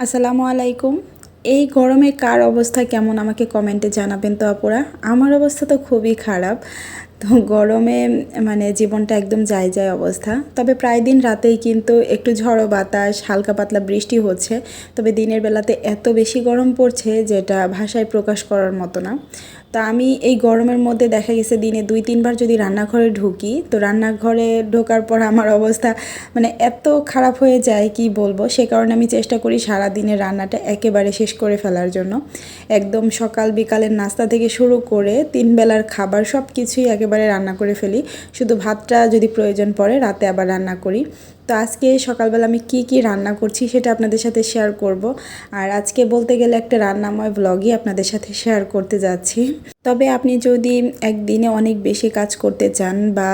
আসসালামু আলাইকুম। এই গরমে কার অবস্থা কেমন আমাকে কমেন্টে জানাবেন তো আপুরা? আমার অবস্থা তো খুবই খারাপ। তো গরমে মানে জীবনটা একদম যায় যায় অবস্থা। তবে প্রায় দিন রাতেই কিন্তু একটু ঝড়ো বাতাস, হালকা পাতলা বৃষ্টি হচ্ছে। তবে দিনের বেলাতে এত বেশি গরম পড়ছে যেটা ভাষায় প্রকাশ করার মতো না। তা আমি এই গরমের মধ্যে দেখা গেছে দিনে দুই, তিনবার যদি রান্নাঘরে ঢুকি, তো রান্নাঘরে ঢোকার পর আমার অবস্থা মানে এত খারাপ হয়ে যায়, কি বলব? সে কারণে আমি চেষ্টা করি সারা দিনের রান্নাটা একেবারে শেষ করে ফেলার জন্য। একদম সকাল বিকালের নাস্তা থেকে শুরু করে তিন বেলার খাবার সব কিছুই একেবারে রান্না করে ফেলি। শুধু ভাতটা যদি প্রয়োজন পড়ে, রাতে আবার রান্না করি। তো আজকে সকালবেলা আমি কি কি রান্না করছি সেটা আপনাদের সাথে শেয়ার করব। আর আজকে বলতে গেলে একটা রান্নাময় ব্লগই আপনাদের সাথে শেয়ার করতে যাচ্ছি। তবে আপনি যদি একদিনে অনেক বেশি কাজ করতে চান বা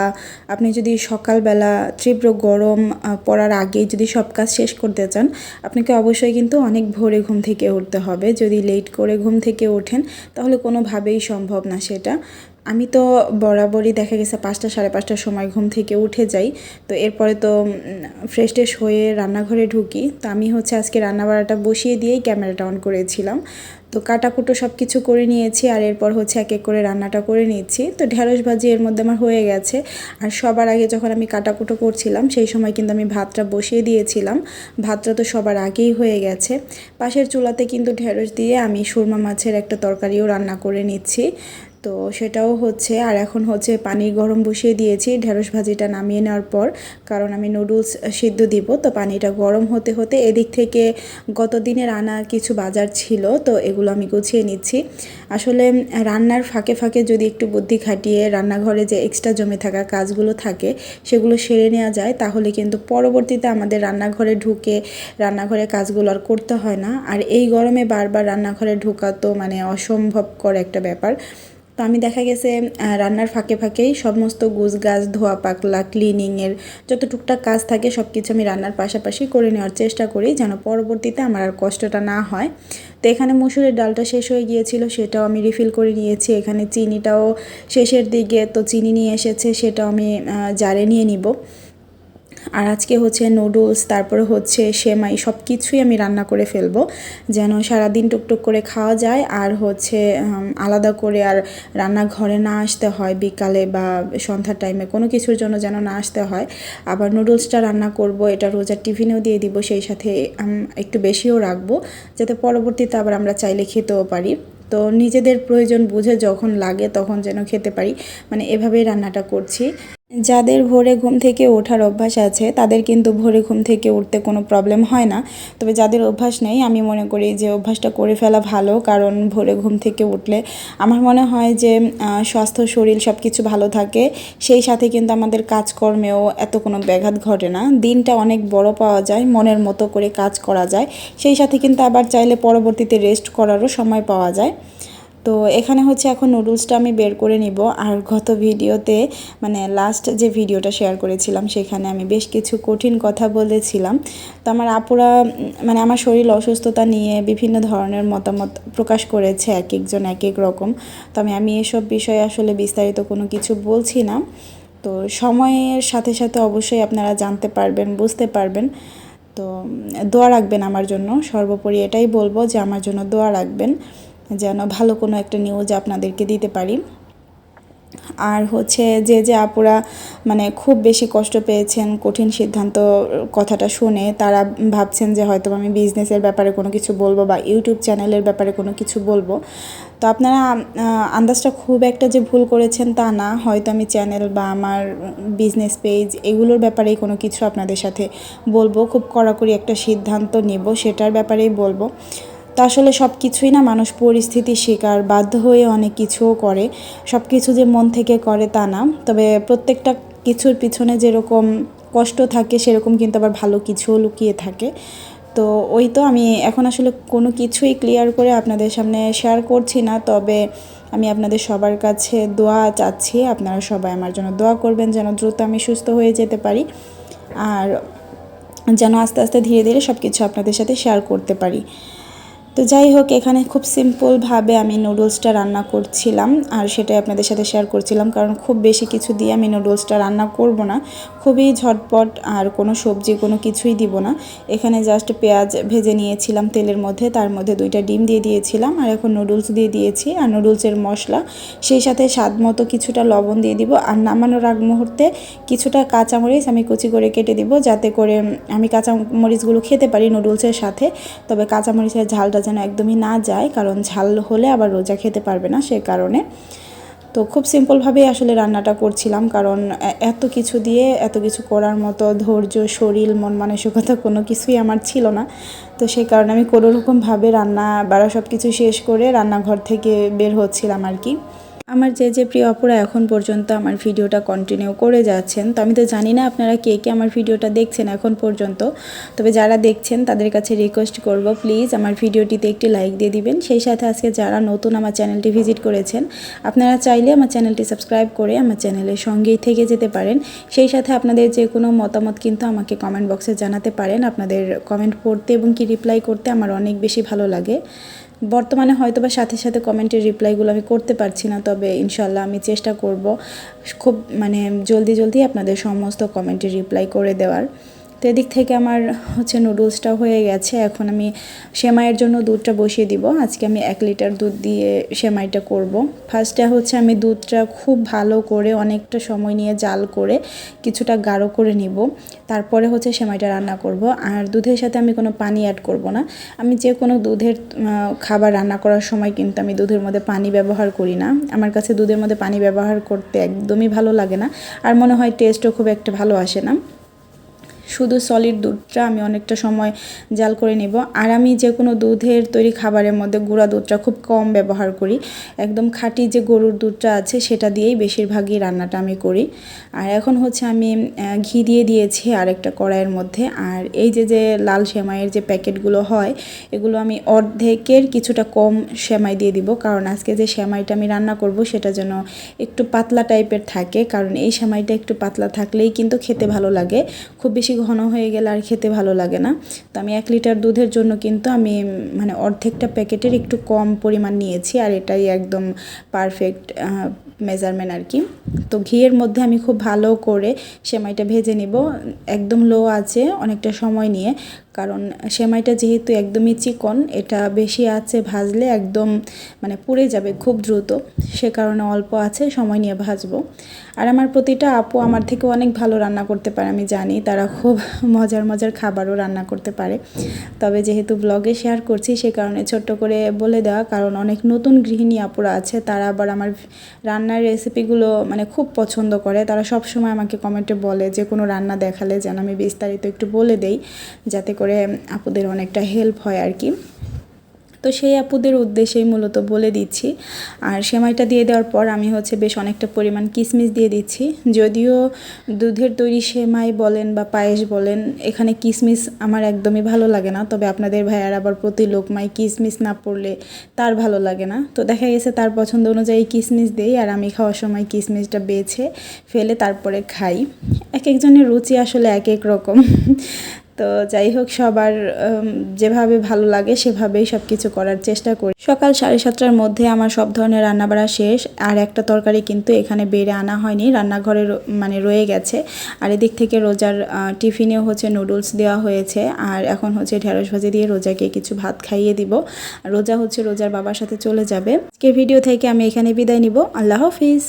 আপনি যদি সকালবেলা তীব্র গরম পড়ার আগেই যদি সব কাজ শেষ করতে চান, আপনাকে অবশ্যই কিন্তু অনেক ভোরে ঘুম থেকে উঠতে হবে। যদি লেট করে ঘুম থেকে ওঠেন, তাহলে কোনোভাবেই সম্ভব না সেটা। আমি তো বরাবরই দেখা গেছে পাঁচটা সাড়ে পাঁচটার সময় ঘুম থেকে উঠে যাই। তো এরপরে তো ফ্রেশ ট্রেশ হয়ে রান্নাঘরে ঢুকি। তো আমি হচ্ছে আজকে রান্নাবাড়াটা বসিয়ে দিয়েই ক্যামেরাটা অন করেছিলাম। তো কাটাকুটো সব কিছু করে নিয়েছি আর এরপর হচ্ছে এক এক করে রান্নাটা করে নিচ্ছি। তো ঢেঁড়স ভাজি এর মধ্যে আমার হয়ে গেছে। আর সবার আগে যখন আমি কাটাকুটো করছিলাম, সেই সময় কিন্তু আমি ভাতটা বসিয়ে দিয়েছিলাম। ভাতটা তো সবার আগেই হয়ে গেছে। পাশের চুলাতে কিন্তু ঢেঁড়স দিয়ে আমি সুরমা মাছের একটা তরকারিও রান্না করে নিচ্ছি। তো সেটাও হচ্ছে, আর এখন হচ্ছে পানি গরম বসিয়ে দিয়েছি, ঢেঁড়স ভাজিটা নামিয়ে নেওয়ার পর, কারণ আমি নুডলস সিদ্ধ দিব, তো পানিটা গরম হতে হতে এদিক থেকে গত দিনের আনা কিছু বাজার ছিল, তো এগুলো আমি গুছিয়ে নিচ্ছি। আসলে রান্নার ফাঁকে ফাঁকে যদি একটু বুদ্ধি খাটিয়ে রান্নাঘরে যে এক্সট্রা জমে থাকা কাজগুলো থাকে, সেগুলো সেরে নেওয়া যায়, তাহলে কিন্তু পরবর্তীতে আমাদের রান্নাঘরে ঢুকে রান্নাঘরে কাজগুলো আর করতে হয় না। আর এই গরমে বারবার রান্নাঘরে ঢোকা তো মানে অসম্ভবকর একটা ব্যাপার। তো আমি দেখা গেছে রান্নার ফাঁকে ফাঁকেই সমস্ত গুছ গাছ ধোয়া পাকলা ক্লিনিংয়ের যত টুকটাক কাজ থাকে সব কিছু আমি রান্নার পাশাপাশি করে নেওয়ার চেষ্টা করি যেন পরবর্তীতে আমার আর কষ্টটা না হয়। তো এখানে মসুরের ডালটা শেষ হয়ে গিয়েছিল, সেটাও আমি রিফিল করে নিয়েছি। এখানে চিনিটাও শেষের দিকে, তো চিনি নিয়ে এসেছে, সেটাও আমি জারে নিয়ে নিব। আর আজকে হচ্ছে নুডলস তারপরে হচ্ছে সেমাই সব কিছুই আমি রান্না করে ফেলব, যেন সারাদিন টুকটুক করে খাওয়া যায় আর হচ্ছে আলাদা করে আর রান্নাঘরে না আসতে হয় বিকালে বা সন্ধ্যার টাইমে কোনো কিছুর জন্য যেন না আসতে হয়। আবার নুডলসটা রান্না করব, এটা রোজার টিফিনেও দিয়ে দিব, সেই সাথে একটু বেশিও রাখব, যাতে পরবর্তীতে আবার আমরা চাইলে খেতেও পারি। তো নিজেদের প্রয়োজন বুঝে যখন লাগে তখন যেন খেতে পারি। মানে এভাবেই রান্নাটা করছি। যাদের ভোরে ঘুম থেকে ওঠার অভ্যাস আছে, তাদের কিন্তু ভোরে ঘুম থেকে উঠতে কোনো প্রবলেম হয় না। তবে যাদের অভ্যাস নেই, আমি মনে করি যে অভ্যাসটা করে ফেলা ভালো, কারণ ভোরে ঘুম থেকে উঠলে আমার মনে হয় যে স্বাস্থ্য, শরীর সব কিছু ভালো থাকে। সেই সাথে কিন্তু আমাদের কাজকর্মেও এত কোনো ব্যাঘাত ঘটে না। দিনটা অনেক বড় পাওয়া যায়, মনের মতো করে কাজ করা যায়। সেই সাথে কিন্তু আবার চাইলে পরবর্তীতে রেস্ট করারও সময় পাওয়া যায়। তো এখানে হচ্ছে এখন নুডলসটা আমি বের করে নিব। আর গত ভিডিওতে মানে লাস্ট যে ভিডিওটা শেয়ার করেছিলাম, সেখানে আমি বেশ কিছু কঠিন কথা বলেছিলাম। তো আমার আপুরা মানে আমার শরীর অসুস্থতা নিয়ে বিভিন্ন ধরনের মতামত প্রকাশ করেছে এক একজন এক এক রকম। তো আমি আমি এসব বিষয়ে আসলে বিস্তারিত কোনো কিছু বলছি না। তো সময়ের সাথে সাথে অবশ্যই আপনারা জানতে পারবেন, বুঝতে পারবেন। তো দোয়া রাখবেন আমার জন্য। সর্বোপরি এটাই বলব যে আমার জন্য দোয়া রাখবেন। যেন ভালো কোনো একটা নিউজ আপনাদেরকে দিতে পারি। আর হচ্ছে যে যে আপুরা মানে খুব বেশি কষ্ট পেয়েছেন কঠিন সিদ্ধান্ত কথাটা শুনে, তারা ভাবছেন যে হয়তো আমি বিজনেসের ব্যাপারে কোনো কিছু বলব বা ইউটিউব চ্যানেলের ব্যাপারে কোনো কিছু বলব। তো আপনারা আন্দাজটা খুব একটা যে ভুল করেছেন তা না। হয়তো আমি চ্যানেল বা আমার বিজনেস পেজ এগুলোর ব্যাপারেই কোনো কিছু আপনাদের সাথে বলব। খুব কড়াকড়ি একটা সিদ্ধান্ত নেব, সেটার ব্যাপারেই বলব। তো আসলে সব কিছুই না মানুষ পরিস্থিতির শিকার, বাধ্য হয়ে অনেক কিছুও করে। সব কিছু যে মন থেকে করে তা না। তবে প্রত্যেকটা কিছুর পিছনে যেরকম কষ্ট থাকে, সেরকম কিন্তু আবার ভালো কিছুও লুকিয়ে থাকে। তো ওই তো আমি এখন আসলে কোনো কিছুই ক্লিয়ার করে আপনাদের সামনে শেয়ার করছি না। তবে আমি আপনাদের সবার কাছে দোয়া চাচ্ছি, আপনারা সবাই আমার জন্য দোয়া করবেন যেন দ্রুত আমি সুস্থ হয়ে যেতে পারি। আর যেন আস্তে আস্তে ধীরে ধীরে সব কিছু আপনাদের সাথে শেয়ার করতে পারি। তো যাই হোক, এখানে খুব সিম্পলভাবে আমি নুডলসটা রান্না করছিলাম আর সেটাই আপনাদের সাথে শেয়ার করছিলাম কারণ খুব বেশি কিছু দিয়ে আমি নুডলসটা রান্না করব না। খুবই ঝটপট আর কোনো সবজি, কোনো কিছুই দিব না। এখানে জাস্ট পেঁয়াজ ভেজে নিয়েছিলাম তেলের মধ্যে, তার মধ্যে দুইটা ডিম দিয়ে দিয়েছিলাম আর এখন নুডলস দিয়ে দিয়েছি আর নুডলসের মশলা, সেই সাথে স্বাদ মতো কিছুটা লবণ দিয়ে দিব আর নামানোর আগ মুহূর্তে কিছুটা কাঁচামরিচ আমি কুচি করে কেটে দিব যাতে করে আমি কাঁচামরিচগুলো খেতে পারি নুডলসের সাথে। তবে কাঁচামরিচের ঝালটা যেন একদমই না যায়, কারণ ঝাল হলে আবার রোজা খেতে পারবে না সে কারণে। তো খুব সিম্পলভাবেই আসলে রান্নাটা করছিলাম, কারণ এত কিছু দিয়ে, এত কিছু করার মতো ধৈর্য, শরীর, মন মানসিকতা কোনো কিছুই আমার ছিল না। তো সেই কারণে আমি কোনো রকমভাবে রান্না, বাড়া সব কিছু শেষ করে রান্নাঘর থেকে বের হচ্ছিলাম আর কি। আমার যে যে প্রিয় অপরা এখন পর্যন্ত আমার ভিডিওটা কন্টিনিউ করে যাচ্ছেন, তো আমি তো জানি না আপনারা কে কে আমার ভিডিওটা দেখছেন এখন পর্যন্ত, তবে যারা দেখছেন তাদের কাছে রিকোয়েস্ট করব প্লিজ আমার ভিডিওটিতে একটি লাইক দিয়ে দিবেন, সেই সাথে আজকে যারা নতুন আমার চ্যানেলটি ভিজিট করেছেন, আপনারা চাইলে আমার চ্যানেলটি সাবস্ক্রাইব করে আমার চ্যানেলের সঙ্গেই থেকে যেতে পারেন, সেই সাথে আপনাদের যে কোনো মতামত কিন্তু আমাকে কমেন্ট বক্সে জানাতে পারেন, আপনাদের কমেন্ট পড়তে এবং কি রিপ্লাই করতে আমার অনেক বেশি ভালো লাগে। বর্তমানে হয়তো বা সাথে সাথে কমেন্টের রিপ্লাইগুলো আমি করতে পারছি না, তবে ইনশাল্লাহ আমি চেষ্টা করব খুব মানে জলদি জলদি আপনাদের সমস্ত কমেন্টের রিপ্লাই করে দেওয়ার। তো এদিক থেকে আমার হচ্ছে নুডলসটা হয়ে গেছে। এখন আমি সেমাইয়ের জন্য দুধটা বসিয়ে দিব। আজকে আমি এক লিটার দুধ দিয়ে সেমাইটা করব। ফার্স্টে হচ্ছে আমি দুধটা খুব ভালো করে অনেকটা সময় নিয়ে জাল করে কিছুটা গাঢ় করে নিব। তারপরে হচ্ছে সেমাইটা রান্না করব। আর দুধের সাথে আমি কোনো পানি অ্যাড করব না। আমি যে কোনো দুধের খাবার রান্না করার সময় কিন্তু আমি দুধের মধ্যে পানি ব্যবহার করি না। আমার কাছে দুধের মধ্যে পানি ব্যবহার করতে একদমই ভালো লাগে না। আর মনে হয় টেস্টও খুব একটা ভালো আসে না। শুধু সলিড দুধটা আমি অনেকটা সময় জাল করে নেব। আর আমি যে কোনো দুধের তৈরি খাবারের মধ্যে গুঁড়া দুধটা খুব কম ব্যবহার করি। একদম খাঁটি যে গরুর দুধটা আছে সেটা দিয়েই বেশিরভাগই রান্নাটা আমি করি। আর এখন হচ্ছে আমি ঘি দিয়ে দিয়েছি আরেকটা কড়াইয়ের মধ্যে। আর এই যে যে লাল সেমাইয়ের যে প্যাকেটগুলো হয়, এগুলো আমি অর্ধেকের কিছুটা কম সেমাই দিয়ে দিব। কারণ আজকে যে সেমাইটা আমি রান্না করব সেটা যেন একটু পাতলা টাইপের থাকে। কারণ এই সেমাইটা একটু পাতলা থাকলেই কিন্তু খেতে ভালো লাগে। খুব বেশি ঘন হয়ে গেলে আর খেতে ভালো লাগে না। তো আমি এক লিটার দুধের জন্য কিন্তু আমি মানে অর্ধেকটা প্যাকেটের একটু কম পরিমাণ নিয়েছি আর এটাই একদম পারফেক্ট মেজারমেন্ট আর কি। তো ঘিয়ের মধ্যে আমি খুব ভালো করে সেমাইটা ভেজে নিব। একদম লো আছে, অনেকটা সময় নিয়ে। কারণ সেমাইটা যেহেতু একদমই চিকন, এটা বেশি আছে ভাজলে একদম মানে পুড়ে যাবে খুব দ্রুত। সে কারণে অল্প আছে, সময় নিয়ে ভাজবো। আর আমার প্রতিটা আপু আমার থেকে অনেক ভালো রান্না করতে পারে, আমি জানি। তারা খুব মজার মজার খাবারও রান্না করতে পারে। তবে যেহেতু ব্লগে শেয়ার করছি, সে কারণে ছোট্ট করে বলে দেওয়া, কারণ অনেক নতুন গৃহিণী আপুরা আছে, তারা আবার আমার রান্নার রেসিপিগুলো মানে খুব পছন্দ করে। তারা সবসময় আমাকে কমেন্টে বলে যে, কোনো রান্না দেখালে যেন আমি বিস্তারিত একটু বলে দেই, যাতে করে আপুদের অনেকটা হেল্প হয় আর কি তো সেই আপুদের উদ্দেশ্যেই মূলত বলে দিচ্ছি। আর সেমাইটা দিয়ে দেওয়ার পর আমি হচ্ছে বেশ অনেকটা পরিমাণ কিসমিস দিয়ে দিচ্ছি। যদিও দুধের তৈরি সেমাই বলেন বা পায়েস বলেন, এখানে কিসমিস আমার একদমই ভালো লাগে না। তবে আপনাদের ভাইয়ার আবার প্রতি লোকমাই কিসমিস না পড়লে তার ভালো লাগে না। তো দেখা গেছে তার পছন্দ অনুযায়ী কিসমিস দেই আর আমি খাওয়ার সময় কিসমিসটা বেছে ফেলে তারপরে খাই। এক একজনের রুচি আসলে এক এক রকম। তো যাই হোক, সবার যেভাবে ভালো লাগে সেভাবেই সব কিছু করার চেষ্টা করি। সকাল সাড়ে সাতটার মধ্যে আমার সব ধরনের রান্নাবাড়া শেষ, আর একটা তরকারি কিন্তু এখানে বেড়ে আনা হয়নি, রান্নাঘরে মানে রয়ে গেছে। আর এদিক থেকে রোজার টিফিনেও হচ্ছে নুডলস দেওয়া হয়েছে, আর এখন হচ্ছে ঢেঁড়স ভাজি দিয়ে রোজাকে কিছু ভাত খাইয়ে দিব। রোজা হচ্ছে রোজার বাবার সাথে চলে যাবে। কে ভিডিও থেকে আমি এখানে বিদায় নিব। আল্লাহ হাফিজ।